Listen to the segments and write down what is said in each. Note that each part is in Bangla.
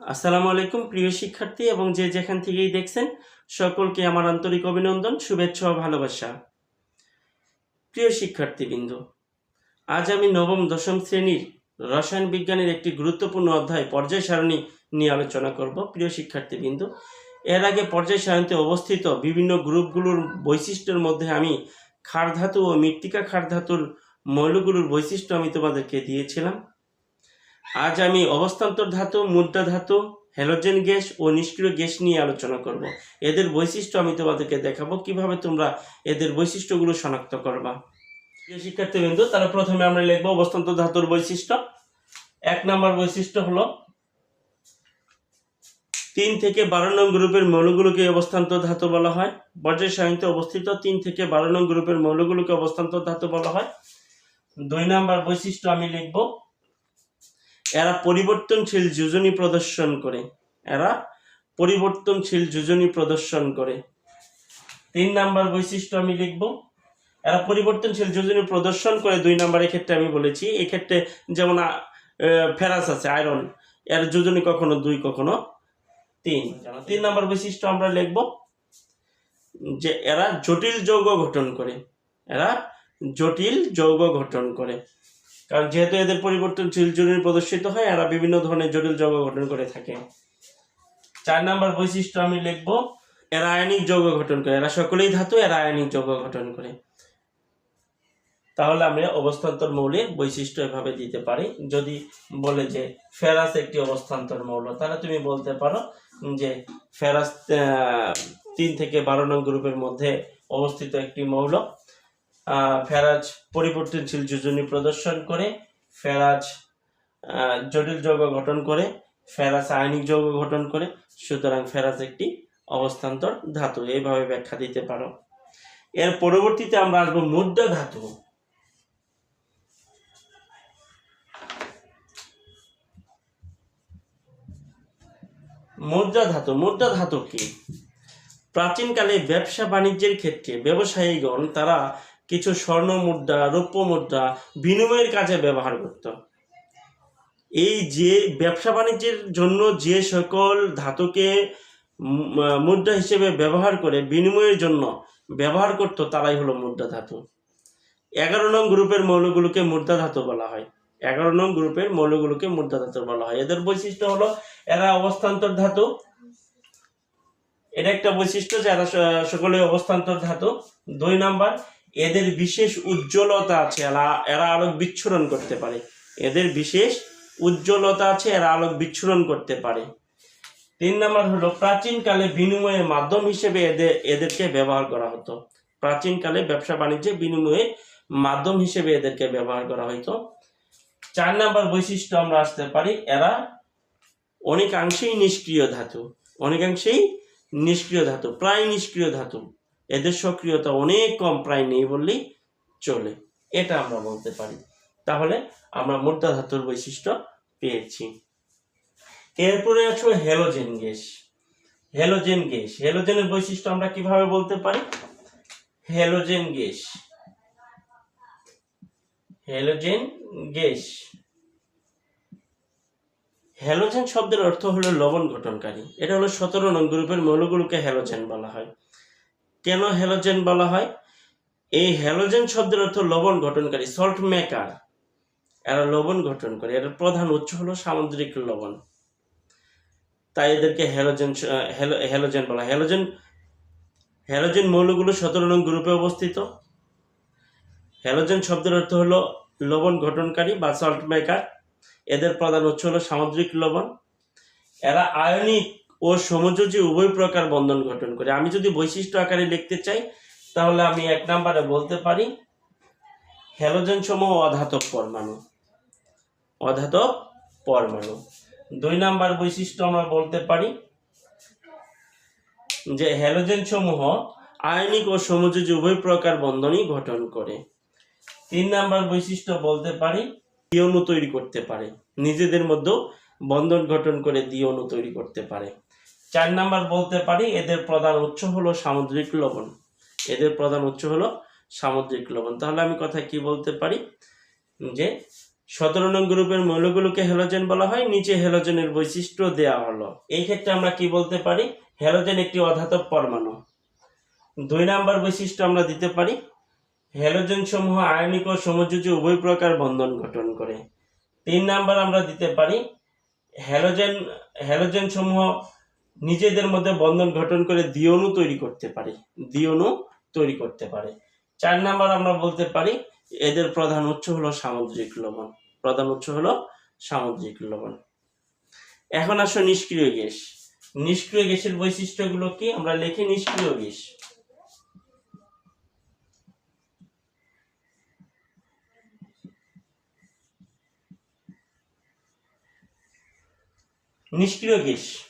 আসসালামু আলাইকুম, প্রিয় শিক্ষার্থী এবং যে যেখান থেকেই দেখছেন, সকলকে আমার আন্তরিক অভিনন্দন, শুভেচ্ছা ও ভালোবাসা। প্রিয় শিক্ষার্থীবৃন্দ, আজ আমি নবম, দশম শ্রেণির রসায়ন বিজ্ঞানের একটি গুরুত্বপূর্ণ অধ্যায় পর্যায় সারণী নিয়ে আলোচনা করব। প্রিয় শিক্ষার্থীবৃন্দ, এর আগে পর্যায় সারণীতে অবস্থিত বিভিন্ন গ্রুপগুলোর বৈশিষ্ট্যের মধ্যে আমি ক্ষার ধাতু ও মৃত্তিকা ক্ষার ধাতুর মৌলগুলোর বৈশিষ্ট্য আমি তোমাদেরকে দিয়েছিলাম। আজ আমি অবস্থান্তর ধাতু, মুদ্রা ধাতু হ্যালোজেন গ্যাস ও নিষ্ক্রিয় গ্যাস নিয়ে আলোচনা করব। এদের বৈশিষ্ট্য আমি তোমাদেরকে দেখাবো। কীভাবে তোমরা এদের বৈশিষ্ট্যগুলো শনাক্ত করবা? প্রিয় শিক্ষার্থীবৃন্দ, তাহলে প্রথমে আমরা লিখব অবস্থান্তর ধাতুর বৈশিষ্ট্য। এক নম্বর বৈশিষ্ট্য হলো তিন থেকে বারো নং গ্রুপের মৌলগুলোকে অবস্থান্তর ধাতু বলা হয়। পর্যায় সারণীতে অবস্থিত তিন থেকে বারো নং গ্রুপের মৌলগুলোকে অবস্থান্তর ধাতু বলা হয়। দুই নম্বর বৈশিষ্ট্য আমি লিখব এরা পরিবর্তনশীল যোজনী প্রদর্শন করে। এরা পরিবর্তনশীল যোজনী প্রদর্শন করে। তিন নাম্বার বৈশিষ্ট্য আমি লিখব। এরা পরিবর্তনশীল যোজনী প্রদর্শন করে দুই নাম্বারের ক্ষেত্রে আমি বলেছি। এক্ষেত্রে যেমন ফেরাস আছে, আয়রন। এর যোজনী কখনো দুই, কখনো তিন। তিন নাম্বার বৈশিষ্ট্য আমরা লিখব যে এরা জটিল যৌগ গঠন করে। এরা জটিল যৌগ গঠন করে। কারণ যেহেতু এদের পরিবর্তনশীল জরুরি প্রদর্শিত হয়, এরা বিভিন্ন ধরনের জটিল যৌগ গঠন করে থাকে। চার নাম্বার বৈশিষ্ট্য আমি লিখব, এরা আয়নিক যৌগ গঠন করে। এরা সকলেই ধাতু, এরা আয়নিক যৌগ গঠন করে। তাহলে আমরা অবস্থান্তর মৌলের বৈশিষ্ট্য এভাবে দিতে পারি। যদি বলে যে ফেরাস একটি অবস্থান্তর মৌল, তাহলে তুমি বলতে পারো যে ফেরাস তিন থেকে বারো নং গ্রুপের মধ্যে অবস্থিত একটি মৌল। ফেরাজ পরিবর্তনশীল যোজনী প্রদর্শন করে, ফেরাজ জটিল যৌগ গঠন করে, ফেরাজ আয়নিক যৌগ গঠন করে, সুতরাং ফেরাজ একটি অবস্থান্তর ধাতু। এইভাবে ব্যাখ্যা দিতে পারো। এর পরবর্তীতে আমরা আসব মুদ্রা ধাতু। মুদ্রা ধাতু মুদ্রা ধাতু কি? প্রাচীনকালে ব্যবসা বাণিজ্যের ক্ষেত্রে ব্যবসায়ীগণ তারা কিছু স্বর্ণ মুদ্রা, রৌপ্য মুদ্রা বিনিময়ের কাজে ব্যবহার করত। এই যে ব্যবসা বাণিজ্যের জন্য যে সকল ধাতুকে মুদ্রা হিসেবে ব্যবহার করে বিনিময়ের জন্য ব্যবহার করত, তারাই হলো মুদ্রা ধাতু। এগারো নং গ্রুপের মৌলগুলোকে মুদ্রা ধাতু বলা হয়। এগারো নং গ্রুপের মৌলগুলোকে মুদ্রা ধাতু বলা হয়। এদের বৈশিষ্ট্য হলো, এরা অবস্থান্তর ধাতু। এটা একটা বৈশিষ্ট্য যে এরা সকলে অবস্থান্তর ধাতু। দুই নাম্বার এদের বিশেষ উজ্জ্বলতা আছে, এরা এরা আলোক বিচ্ছুরণ করতে পারে। এদের বিশেষ উজ্জ্বলতা আছে, এরা আলোক বিচ্ছুরণ করতে পারে। তিন নাম্বার হলো, প্রাচীনকালে বিনিময়ের মাধ্যম হিসেবে এদের, এদেরকে ব্যবহার করা হতো। প্রাচীনকালে ব্যবসা বাণিজ্যে বিনিময়ের মাধ্যম হিসেবে এদেরকে ব্যবহার করা হতো চার নাম্বার বৈশিষ্ট্য আমরা আসতে পারি, এরা অনেকাংশেই নিষ্ক্রিয় ধাতু। অনেকাংশেই নিষ্ক্রিয় ধাতু, প্রায় নিষ্ক্রিয় ধাতু। এদের সক্রিয়তা অনেক কম, প্রায় নেই বললেই চলে। এটা আমরা বলতে পারি। তাহলে আমরা মুদ্রা ধাতুর বৈশিষ্ট্য পেয়েছি। এরপরে আছে হ্যালোজেন গ্যাস হ্যালোজেন গ্যাস হ্যালোজেনের বৈশিষ্ট্য আমরা কীভাবে বলতে পারি? Halogen gas halogen gas halogen শব্দের অর্থ হলো লবণ গঠনকারী। এটা হলো সতেরো নং গ্রুপের মৌলগুলোকে হ্যালোজেন বলা হয়। কেন হ্যালোজেন বলা হয়? এই হ্যালোজেন শব্দের অর্থ লবণ গঠনকারী সল্ট মেকার এরা লবণ গঠন করে। এর প্রধান উৎস হলো সামুদ্রিক লবণ। তাই এদেরকে হ্যালোজেন হ্যালোজেন বলা হয়। হ্যালোজেন হ্যালোজেন মৌলগুলো সতেরো নং গ্রুপে অবস্থিত। হ্যালোজেন শব্দের অর্থ হলো লবণ গঠনকারী বা সল্ট মেকার এদের প্রধান উৎস হলো সামুদ্রিক লবণ। এরা আয়নিক ও সমযোজী উভয় প্রকার বন্ধন গঠন করে। আমি যদি বৈশিষ্ট্য আকারে লিখতে চাই, তাহলে আমি এক নম্বরে বলতে পারি হ্যালোজেন সমূহ অধাতব পরমাণু। অধাতব পরমাণু। দুই নাম্বার বৈশিষ্ট্য আমরা বলতে পারি যে হ্যালোজেন সমূহ আয়নিক ও সমযোজী উভয় প্রকার বন্ধনই গঠন করে। তিন নাম্বার বৈশিষ্ট্য বলতে পারি, দ্বিঅণু তৈরি করতে পারে। নিজেদের মধ্যেও বন্ধন গঠন করে দ্বিঅণু তৈরি করতে পারে। চার নাম্বার বলতে পারি, এদের প্রধান উৎস হলো সামুদ্রিক লবণ। এদের প্রধান উৎস হলো সামুদ্রিক লবণ। তাহলে আমি কথা কি বলতে পারি? যে সতেরো নং গ্রুপের মৌলগুলোকে হ্যালোজেন বলা হয়, নিচে হ্যালোজেনের বৈশিষ্ট্য দেওয়া হলো। এই ক্ষেত্রে আমরা কি বলতে পারি? হ্যালোজেন একটি অধাতব পরমাণু। দুই নাম্বার বৈশিষ্ট্য আমরা দিতে পারি হ্যালোজেন সমূহ আয়নিক ও সমযোজী উভয় প্রকার বন্ধন গঠন করে। তিন নাম্বার আমরা দিতে পারি হ্যালোজেন হ্যালোজেন সমূহ নিজেদের মধ্যে বন্ধন গঠন করে দিয়ণু তৈরি করতে পারে দিয়ণু তৈরি করতে পারে। চার নাম্বার আমরা বলতে পারি, এদের প্রধান উৎস হলো সামুদ্রিক লবণ। প্রধান উৎস হলো সামুদ্রিক লবণ। এখন আসো নিষ্ক্রিয় গ্যাস। নিষ্ক্রিয় গ্যাসের বৈশিষ্ট্যগুলো কি? আমরা লিখি নিষ্ক্রিয় গ্যাস। নিষ্ক্রিয় গ্যাস।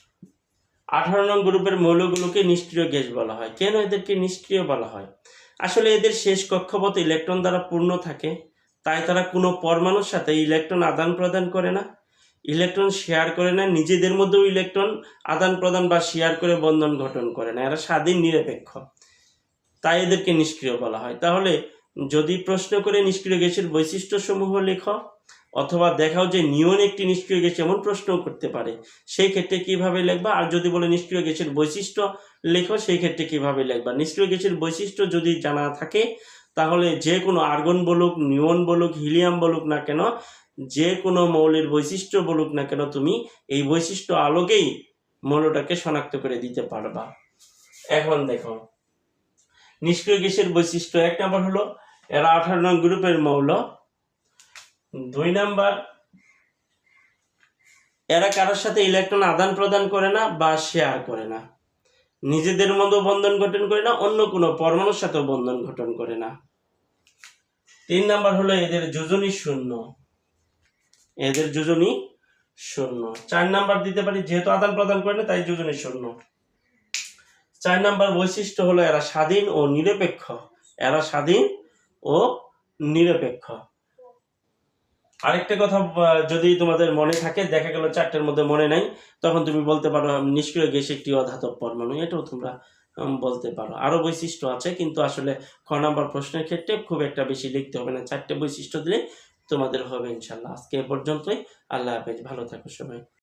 আঠারো নং গ্রুপের মৌলগুলোকে নিষ্ক্রিয় গ্যাস বলা হয়। কেন এদেরকে নিষ্ক্রিয় বলা হয়? আসলে এদের শেষ কক্ষপথ ইলেকট্রন দ্বারা পূর্ণ থাকে, তাই তারা কোনো পরমাণুর সাথে ইলেকট্রন আদান প্রদান করে না। ইলেকট্রন শেয়ার করে না, নিজেদের মধ্যেও ইলেকট্রন আদান প্রদান বা শেয়ার করে বন্ধন গঠন করে না। এরা স্বাধীন, নিরপেক্ষ। তাই এদেরকে নিষ্ক্রিয় বলা হয়। তাহলে যদি প্রশ্ন করে নিষ্ক্রিয় গ্যাসের বৈশিষ্ট্য সমূহ লেখো অথবা দেখাও যে নিয়ন একটি নিষ্ক্রিয় গ্যাস এমন প্রশ্ন করতে পারে। সেই ক্ষেত্রে কীভাবে লিখবা? আর যদি বলে নিষ্ক্রিয় গ্যাসের বৈশিষ্ট্য লেখো, সেই ক্ষেত্রে কীভাবে লিখবা? নিষ্ক্রিয় গ্যাসের বৈশিষ্ট্য যদি জানা থাকে, তাহলে যে কোনো আর্গন বলুক, নিয়ন বলুক, হিলিয়াম বলুক না কেন, যে কোনো মৌলের বৈশিষ্ট্য বলুক না কেন, তুমি এই বৈশিষ্ট্য আলোকেই মৌলটাকে শনাক্ত করে দিতে পারবা। এখন দেখো, নিষ্ক্রিয় গ্যাসের বৈশিষ্ট্য এক নম্বর হলো, এরা আঠারো নং গ্রুপের মৌল। দুই নাম্বার, এরা কারোর সাথে ইলেকট্রন আদান প্রদান করে না বা শেয়ার করে না। নিজেদের মতো বন্ধন গঠন করে না, অন্য কোনো পরমাণুর সাথেও বন্ধন গঠন করে না। তিন নাম্বার হলো এদের যোজনী শূন্য। এদের যোজনী শূন্য। চার নাম্বার দিতে পারি, যেহেতু আদান প্রদান করে না, তাই যোজনী শূন্য। চার নাম্বার বৈশিষ্ট্য হলো, এরা স্বাধীন ও নিরপেক্ষ। এরা স্বাধীন ও নিরপেক্ষ। আরেকটা কথা যদি তোমাদের মনে থাকে, দেখা গেল চারটের মধ্যে মনে নাই, তখন তুমি বলতে পারো নিষ্ক্রিয় গ্যাস একটি অধাতব পরমাণু। এটাও তোমরা বলতে পারো। আরও বৈশিষ্ট্য আছে, কিন্তু আসলে খ নাম্বার প্রশ্নের ক্ষেত্রে খুব একটা বেশি লিখতে হবে না। চারটে বৈশিষ্ট্য দিলে তোমাদের হবে ইনশাল্লাহ। আজকে এ পর্যন্তই। আল্লাহ হাফেজ। ভালো থাকো সবাই।